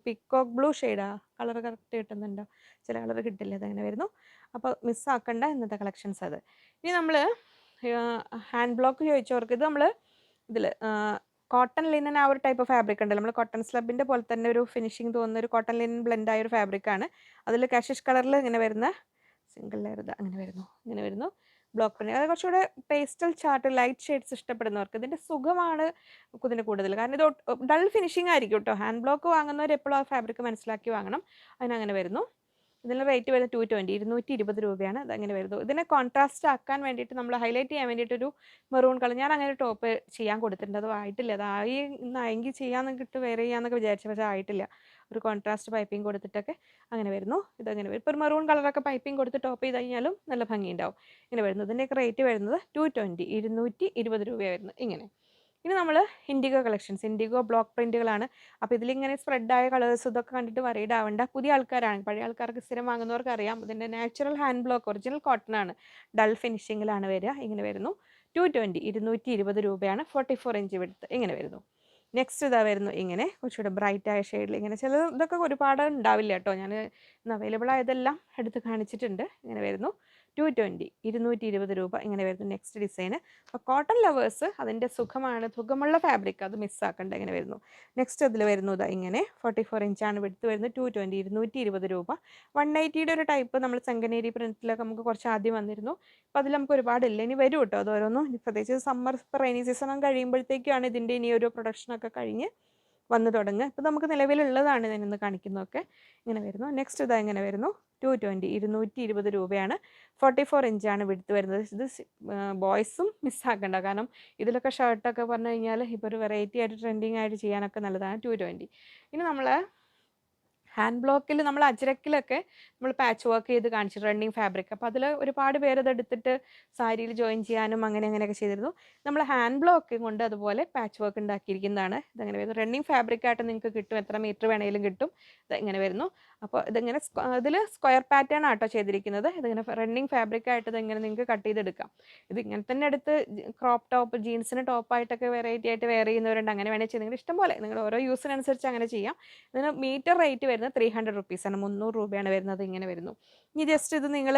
പിക്കോക്ക് ബ്ലൂ ഷെയ്ഡാ കളർ കറക്റ്റ് കിട്ടുന്നുണ്ടോ? ചില കളർ കിട്ടില്ല? അതങ്ങനെ വരുന്നു. അപ്പോൾ മിസ്സാക്കണ്ട ഇന്നത്തെ കളക്ഷൻസ് അത്. ഇനി നമ്മൾ ഹാൻഡ് ബ്ലോക്ക് ചോദിച്ചവർക്ക് ഇത് നമ്മൾ ഇതിൽ കോട്ടൺ ലിനൻ ആ ഒരു ടൈപ്പ് ഓഫ് ഫാബ്രിക് ഉണ്ട് നമ്മൾ കോട്ടൺ സ്ലബിന്റെ പോലെ തന്നെ ഒരു ഫിനിഷിങ് തോന്നുന്ന ഒരു കോട്ടൺ ലിനൻ ബ്ലെൻഡായ ഒരു ഫാബ്രിക്കാണ് അതിൽ കാഷിഷ് കളറിൽ ഇങ്ങനെ വരുന്ന സിംഗിൾ ലെയർ ഇത് അങ്ങനെ വരുന്നു ഇങ്ങനെ വരുന്നു. ബ്ലോക്ക് പ്രിന്റ് അത് കുറച്ചുകൂടെ പേസ്റ്റൽ ചാർട്ട് ലൈറ്റ് ഷെയ്ഡ്സ് ഇഷ്ടപ്പെടുന്നവർക്ക് ഇതിന്റെ സുഖമാണ് ഇതിന് കൂടുതൽ. കാരണം ഇത് ഡൾ ഫിനിഷിംഗ് ആയിരിക്കും കേട്ടോ ഹാൻഡ് ബ്ലോക്ക് വാങ്ങുന്നവർ എപ്പോഴും ആ ഫാബ്രിക് മനസ്സിലാക്കി വാങ്ങണം. അതിനങ്ങനെ വരുന്നു. ഇതിന് റേറ്റ് വരുന്നത് ടു ട്വന്റി ഇരുന്നൂറ്റി ഇരുപത് രൂപയാണ് അതങ്ങനെ വരുന്നു. ഇതിനെ കോൺട്രാസ്റ്റ് ആക്കാൻ വേണ്ടിയിട്ട് നമ്മൾ ഹൈലൈറ്റ് ചെയ്യാൻ വേണ്ടിയിട്ടൊരു മെറൂൺ കളർ ഞാൻ അങ്ങനെ ടോപ്പ് ചെയ്യാൻ കൊടുത്തിട്ടുണ്ട്. അത് ആയിട്ടില്ല. അതായി ഇന്നായെങ്കിൽ ചെയ്യാമെന്ന് കിട്ടും വേറെ ചെയ്യാമെന്നൊക്കെ വിചാരിച്ചു പക്ഷേ ആയിട്ടില്ല. ഒരു കോൺട്രാസ്റ്റ് പൈപ്പിംഗ് കൊടുത്തിട്ടൊക്കെ അങ്ങനെ വരുന്നു. ഇതങ്ങനെ വരും. ഇപ്പോൾ ഒരു മെറൂൺ കളറൊക്കെ പൈപ്പിംഗ് കൊടുത്ത് ടോപ്പ് ചെയ്ത് കഴിഞ്ഞാലും നല്ല ഭംഗിയുണ്ടാവും. ഇങ്ങനെ വരുന്നു. ഇതിന്റെയൊക്കെ റേറ്റ് വരുന്നത് ടു ട്വന്റി ഇരുന്നൂറ്റി ഇരുപത് രൂപയാണ് ഇങ്ങനെ. ഇനി നമ്മൾ ഇൻഡിഗോ കളക്ഷൻസ് ഇൻഡിഗോ ബ്ലോക്ക് പ്രിന്റുകളാണ് അപ്പോൾ ഇതിലിങ്ങനെ സ്പ്രെഡായ കളേഴ്സ് ഇതൊക്കെ കണ്ടിട്ട് വറീഡ് ആവേണ്ട. പുതിയ ആൾക്കാരാണ്. പഴയ ആൾക്കാർക്ക് സ്ഥിരം വാങ്ങുന്നവർക്ക് അറിയാം. ഇതിന്റെ natural hand block original cotton ആണ്. ഡൾ ഫിനിഷിങ്ങിലാണ് വരിക. ഇങ്ങനെ വരുന്നു. ടു ട്വന്റി ഇരുന്നൂറ്റി ഇരുപത് രൂപയാണ് ഫോർട്ടി ഫോർ ഇഞ്ച് വിടുത്ത് ഇങ്ങനെ വരുന്നു. നെക്സ്റ്റ് ഇതാ വരുന്നു. ഇങ്ങനെ കുറച്ചുകൂടെ ബ്രൈറ്റ് ആയ ഷെയ്ഡിൽ ഇങ്ങനെ ചില ഇതൊക്കെ ഒരുപാട് ഉണ്ടാവില്ല കേട്ടോ. ഞാൻ ഇന്ന് അവൈലബിൾ ആയതെല്ലാം എടുത്ത് കാണിച്ചിട്ടുണ്ട്. ഇങ്ങനെ വരുന്നു. ടു ട്വന്റി ഇരുന്നൂറ്റി ഇരുപത് രൂപ ഇങ്ങനെ വരുന്നു നെക്സ്റ്റ് ഡിസൈന് അപ്പോൾ കോട്ടൺ ലവേഴ്സ് അതിന്റെ സുഖമാണ്. സുഖമുള്ള ഫാബ്രിക് അത് മിസ്സാക്കണ്ട ഇങ്ങനെ വരുന്നു. നെക്സ്റ്റ് അതിൽ വരുന്നു ഇതാ ഇങ്ങനെ ഫോർട്ടി ഫോർ ഇഞ്ചാണ് എടുത്ത് വരുന്നത് ടു ട്വന്റി ഇരുന്നൂറ്റി ഇരുപത് രൂപ വൺ എയ്റ്റിയുടെ ഒരു ടൈപ്പ് നമ്മൾ സംഗനേരി പ്രിന്റിലൊക്കെ നമുക്ക് കുറച്ച് ആദ്യം വന്നിരുന്നു. അപ്പോൾ അതിൽ നമുക്ക് ഒരുപാടില്ല ഇനി വരും കേട്ടോ അത് ഓരോന്നും. പ്രത്യേകിച്ച് സമ്മർ റെയിനി സീസൺ കഴിയുമ്പോഴത്തേക്കാണ് ഇതിന്റെ ഇനി ഒരു പ്രൊഡക്ഷനൊക്കെ കഴിഞ്ഞ് വന്നു തുടങ്ങുക ഇപ്പോൾ നമുക്ക് നിലവിലുള്ളതാണ് ഞാനിന്ന് കാണിക്കുന്നതൊക്കെ. ഇങ്ങനെ വരുന്നു. നെക്സ്റ്റ് ഇതാ ഇങ്ങനെ വരുന്നു. ടു ട്വന്റി ഇരുന്നൂറ്റി ഇരുപത് രൂപയാണ്. ഫോർട്ടി ഫോർ ഇഞ്ചാണ് വിടുത്ത് വരുന്നത്. ഇത് ബോയ്സും മിസ്സാക്കണ്ട കാരണം ഇതിലൊക്കെ ഷർട്ടൊക്കെ പറഞ്ഞു കഴിഞ്ഞാൽ ഇപ്പോൾ ഒരു വെറൈറ്റി ആയിട്ട് ട്രെൻഡിങ് ആയിട്ട് ചെയ്യാനൊക്കെ നല്ലതാണ് ടു ട്വന്റി ഇനി നമ്മൾ ഹാൻഡ് ബ്ലോക്കിൽ നമ്മൾ അജ്രക്കിലൊക്കെ നമ്മൾ പാച്ച് വർക്ക് ചെയ്ത് കാണിച്ചു റണ്ണിങ് ഫാബ്രിക്. അപ്പോൾ അതിൽ ഒരുപാട് പേര് അതെടുത്തിട്ട് സാരിയിൽ ജോയിൻ ചെയ്യാനും അങ്ങനെ അങ്ങനെയൊക്കെ ചെയ്തിരുന്നു. നമ്മൾ ഹാൻഡ് ബ്ലോക്ക് കൊണ്ട് അതുപോലെ പാച്ച് വർക്ക് ഉണ്ടാക്കിയിരിക്കുന്നതാണ്. ഇതങ്ങനെ വരുന്നു? റണ്ണിങ് ഫാബ്രിക് ആയിട്ട് നിങ്ങൾക്ക് കിട്ടും. എത്ര മീറ്റർ വേണമെങ്കിലും കിട്ടും. ഇങ്ങനെ വരുന്നു? അപ്പോൾ ഇതിങ്ങനെ ഇതിൽ സ്ക്വയർ പാറ്റേൺ ആട്ടോ ചെയ്തിരിക്കുന്നത്. ഇതിങ്ങനെ റണ്ണിങ് ഫാബ്രിക് ആയിട്ട് ഇതിങ്ങനെ നിങ്ങൾക്ക് കട്ട് ചെയ്തെടുക്കാം. ഇത് ഇങ്ങനെ തന്നെ എടുത്ത് ക്രോപ്പ് ടോപ്പ് ജീൻസിന് ടോപ്പായിട്ടൊക്കെ വെറൈറ്റി ആയിട്ട് വെയർ ചെയ്യുന്നവരുണ്ട്. അങ്ങനെ വേണമെങ്കിൽ ചെയ്ത് ഇഷ്ടം പോലെ നിങ്ങൾ ഓരോ യൂസിനനുസരിച്ച് അങ്ങനെ ചെയ്യാം. ഇതിന് മീറ്റർ റേറ്റ് വരുന്നത് ത്രീ ഹൺഡ്രഡ് റുപ്പീസാണ് മുന്നൂറ് രൂപയാണ് വരുന്നത് ഇങ്ങനെ വരുന്നു. ഇനി ജസ്റ്റ് ഇത് നിങ്ങൾ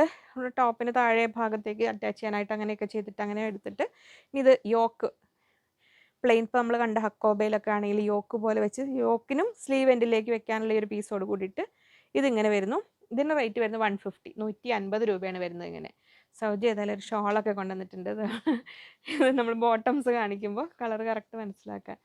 ടോപ്പിന് താഴെ ഭാഗത്തേക്ക് അറ്റാച്ച് ചെയ്യാനായിട്ട് അങ്ങനെയൊക്കെ ചെയ്തിട്ട് അങ്ങനെ എടുത്തിട്ട് ഇനി ഇത് യോക്ക് പ്ലെയിൻ ഇപ്പോൾ നമ്മൾ കണ്ട ഹക്കോബയിലൊക്കെ ആണെങ്കിൽ യോക്ക് പോലെ വെച്ച് യോക്കിനും സ്ലീവ് എൻഡിലേക്ക് വെക്കാനുള്ള ഒരു പീസോട് കൂടിയിട്ട് ഇതിങ്ങനെ വരുന്നു. ഇതിന്റെ റേറ്റ് വരുന്നത് വൺ ഫിഫ്റ്റി നൂറ്റി അൻപത് രൂപയാണ് വരുന്നത് ഇങ്ങനെ. സൗജി ഏതായാലും ഒരു ഷോളൊക്കെ കൊണ്ടുവന്നിട്ടുണ്ട്. ഇത് നമ്മൾ ബോട്ടംസ് കാണിക്കുമ്പോൾ കളർ കറക്റ്റ് മനസ്സിലാക്കാൻ.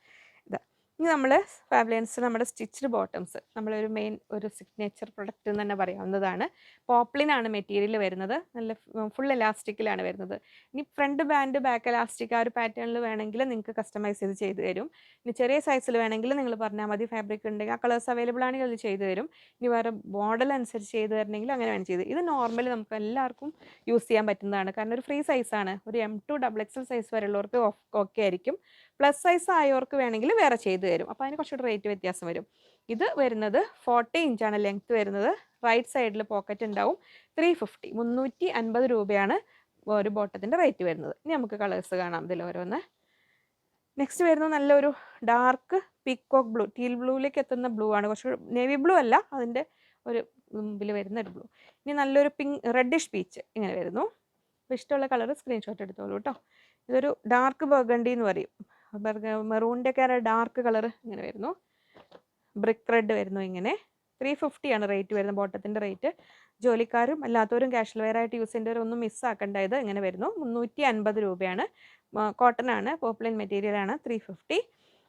ഇനി നമ്മൾ ഫാബ്ലൻസ് നമ്മുടെ സ്റ്റിച്ച്ഡ് ബോട്ടംസ് നമ്മളൊരു മെയിൻ ഒരു സിഗ്നേച്ചർ പ്രൊഡക്റ്റ് എന്ന് തന്നെ പറയാവുന്നതാണ്. പോപ്ലിനാണ് മെറ്റീരിയൽ വരുന്നത്. നല്ല ഫുൾ എലാസ്റ്റിക്കിലാണ് വരുന്നത്. ഇനി ഫ്രണ്ട് ബാൻഡ് ബാക്ക് എലാസ്റ്റിക് ആ ഒരു പാറ്റേണിൽ വേണമെങ്കിൽ നിങ്ങൾക്ക് കസ്റ്റമൈസ് ചെയ്ത് ചെയ്ത് തരും. ഇനി ചെറിയ സൈസിൽ വേണമെങ്കിൽ നിങ്ങൾ പറഞ്ഞാൽ മതി ഫാബ്രിക് ഉണ്ടെങ്കിൽ ആ കളേഴ്സ് അവൈലബിൾ ആണെങ്കിൽ അത് ചെയ്ത് തരും. ഇനി വേറെ മോഡൽ അനുസരിച്ച് ചെയ്ത് തരണമെങ്കിൽ അങ്ങനെ വേണം ചെയ്ത് ഇത് നോർമലി നമുക്ക് എല്ലാവർക്കും യൂസ് ചെയ്യാൻ പറ്റുന്നതാണ്. കാരണം ഒരു ഫ്രീ സൈസാണ്. ഒരു M to double XL size വരെയുള്ളവർക്ക് okay ആയിരിക്കും. പ്ലസ് സൈസ് ആയവർക്ക് വേണമെങ്കിൽ വേറെ ചെയ്ത് തരും. അപ്പോൾ അതിന് കുറച്ചുകൂടി റേറ്റ് വ്യത്യാസം വരും. ഇത് വരുന്നത് ഫോർട്ടി ഇഞ്ചാണ് ലെങ്ത് വരുന്നത്. റൈറ്റ് സൈഡിൽ പോക്കറ്റ് ഉണ്ടാവും. ത്രീ ഫിഫ്റ്റി മുന്നൂറ്റി അൻപത് രൂപയാണ് ഒരു ബോട്ടത്തിന്റെ റേറ്റ് വരുന്നത്. ഇനി നമുക്ക് കളേഴ്സ് കാണാം ഇതിൽ ഓരോന്ന്. നെക്സ്റ്റ് വരുന്നത് നല്ലൊരു ഡാർക്ക് പിക്കോക്ക് ബ്ലൂ ടീൽ ബ്ലൂവിലേക്ക് എത്തുന്ന ബ്ലൂ ആണ്. കുറച്ച് നേവി ബ്ലൂ അല്ല അതിന്റെ ഒരു മുമ്പിൽ വരുന്ന ഒരു ബ്ലൂ ഇനി നല്ലൊരു പിങ്ക് റെഡിഷ് പീച്ച് ഇങ്ങനെ വരുന്നു. അപ്പോൾ ഇഷ്ടമുള്ള കളർ സ്ക്രീൻഷോട്ട് എടുത്തോളൂ കേട്ടോ ഇതൊരു ഡാർക്ക് ബർഗണ്ടി എന്ന് പറയും. മെറൂണിന്റെ ഒക്കെ ഡാർക്ക് കളർ ഇങ്ങനെ വരുന്നു. ബ്രിക്ക് റെഡ് വരുന്നു ഇങ്ങനെ. ത്രീ ആണ് റേറ്റ് വരുന്നത് ബോട്ടത്തിന്റെ റേറ്റ് ജോലിക്കാരും അല്ലാത്തവരും കാഷ്വൽ വെയർ ആയിട്ട് യൂസ് ചെയ്യേണ്ടവർ ഒന്നും മിസ്സാക്കേണ്ടത് ഇങ്ങനെ വരുന്നു. മുന്നൂറ്റി അൻപത് രൂപയാണ് കോട്ടൺ ആണ് പോപ്ലിൻ മെറ്റീരിയൽ ആണ് ത്രീ ഫിഫ്റ്റി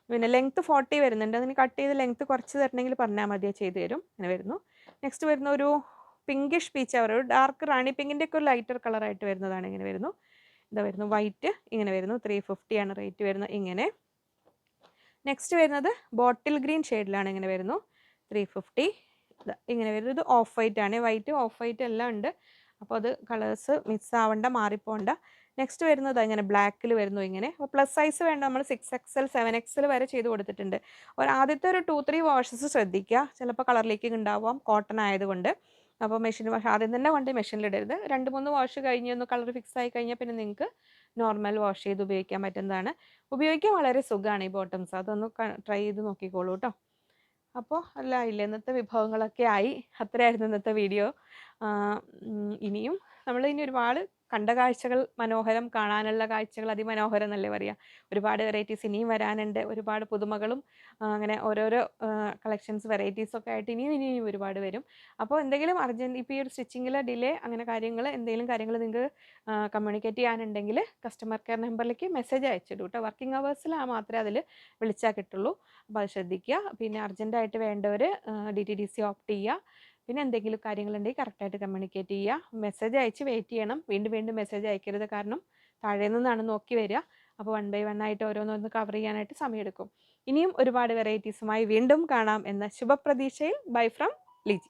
പിന്നെ ലെങ്ത്ത് ഫോർട്ടി വരുന്നുണ്ട്. അതിന് കട്ട് ചെയ്ത് ലെങ്ത്ത് കുറച്ച് തരണമെങ്കിൽ പറഞ്ഞാൽ മതി ചെയ്ത് തരും. ഇങ്ങനെ വരുന്നു. നെക്സ്റ്റ് വരുന്ന ഒരു പിങ്കിഷ് പീച്ച് അവർ ഡാർക്ക് റാണി പിങ്കിന്റെ ഒക്കെ ഒരു ലൈറ്റർ കളറായിട്ട് വരുന്നതാണ് ഇങ്ങനെ വരുന്നു. ഇതാ വരുന്നു. വൈറ്റ് ഇങ്ങനെ വരുന്നു. ത്രീ ആണ് റേറ്റ് വരുന്നത് ഇങ്ങനെ. നെക്സ്റ്റ് വരുന്നത് ബോട്ടിൽ ഗ്രീൻ ഷെയ്ഡിലാണ് ഇങ്ങനെ വരുന്നു. ത്രീ ഫിഫ്റ്റി ഇങ്ങനെ വരുന്നത് ഓഫ് വൈറ്റ് ആണ്. വൈറ്റ് ഓഫ് വൈറ്റ് എല്ലാം ഉണ്ട്. അപ്പോൾ അത് കളേഴ്സ് മിക്സ് ആവണ്ട മാറിപ്പോണ്ട. നെക്സ്റ്റ് വരുന്നത് ഇങ്ങനെ ബ്ലാക്കിൽ വരുന്നു ഇങ്ങനെ. അപ്പോൾ പ്ലസ് സൈസ് വേണ്ട. നമ്മൾ സിക്സ് എക്സൽ സെവൻ എക്സൽ വരെ ചെയ്ത് കൊടുത്തിട്ടുണ്ട്. ഒരു ആദ്യത്തെ ഒരു ടു ത്രീ വാഷസ് ശ്രദ്ധിക്കുക. ചിലപ്പോൾ കളർ ലീക്കിംഗ് ഉണ്ടാവാം. കോട്ടൺ ആയതുകൊണ്ട്. അപ്പോൾ മെഷീൻ വാഷ് ആദ്യം തന്നെ കൊണ്ട് മെഷീനിലിടരുത്. രണ്ട് മൂന്ന് വാഷ് കഴിഞ്ഞ് ഒന്ന് കളർ ഫിക്സ് ആയി കഴിഞ്ഞാൽ പിന്നെ നിങ്ങൾക്ക് നോർമൽ വാഷ് ചെയ്ത് ഉപയോഗിക്കാൻ പറ്റുന്നതാണ്. ഉപയോഗിക്കാൻ വളരെ സുഖമാണ് ഈ ബോട്ടംസ് അതൊന്ന് ട്രൈ ചെയ്ത് നോക്കിക്കോളൂ കേട്ടോ അപ്പോൾ അല്ല ഇല്ല ഇന്നത്തെ വിഭവങ്ങളൊക്കെ ആയി. അത്രയായിരുന്നു ഇന്നത്തെ വീഡിയോ ഇനിയും നമ്മൾ ഇനി ഒരുപാട് കണ്ട കാഴ്ചകൾ മനോഹരം കാണാനുള്ള കാഴ്ചകൾ അതിമനോഹരം എന്നല്ലേ പറയുക ഒരുപാട് വെറൈറ്റീസ് ഇനിയും വരാനുണ്ട്. ഒരുപാട് പുതുമകളും അങ്ങനെ ഓരോരോ കളക്ഷൻസ് വെറൈറ്റീസ് ഒക്കെ ആയിട്ട് ഇനിയും ഇനിയും ഒരുപാട് വരും. അപ്പോൾ എന്തെങ്കിലും അർജന്റ് ഇപ്പോൾ ഈ ഒരു സ്റ്റിച്ചിങ്ങിൽ ഡിലേ അങ്ങനെ കാര്യങ്ങൾ എന്തെങ്കിലും കാര്യങ്ങൾ നിങ്ങൾക്ക് കമ്മ്യൂണിക്കേറ്റ് ചെയ്യാനുണ്ടെങ്കിൽ കസ്റ്റമർ കെയർ നമ്പറിലേക്ക് മെസ്സേജ് അയച്ചിടും കേട്ടോ വർക്കിംഗ് അവേഴ്സിൽ മാത്രമേ അതിൽ വിളിച്ചാൽ കിട്ടുള്ളൂ. അപ്പോൾ അത് ശ്രദ്ധിക്കുക. പിന്നെ അർജന്റായിട്ട് വേണ്ടവർ D T D C opt ചെയ്യുക. പിന്നെ എന്തെങ്കിലും കാര്യങ്ങളുണ്ടെങ്കിൽ കറക്റ്റായിട്ട് കമ്മ്യൂണിക്കേറ്റ് ചെയ്യുക. മെസ്സേജ് അയച്ച് വെയിറ്റ് ചെയ്യണം. വീണ്ടും വീണ്ടും മെസ്സേജ് അയക്കരുത് കാരണം താഴെ നിന്നാണ് നോക്കി വരിക. അപ്പോൾ വൺ ബൈ വൺ ആയിട്ട് ഓരോന്നൊന്ന് കവർ ചെയ്യാനായിട്ട് സമയമെടുക്കും. ഇനിയും ഒരുപാട് വെറൈറ്റീസുമായി വീണ്ടും കാണാം എന്ന ശുഭപ്രതീക്ഷയിൽ. Bye from Liji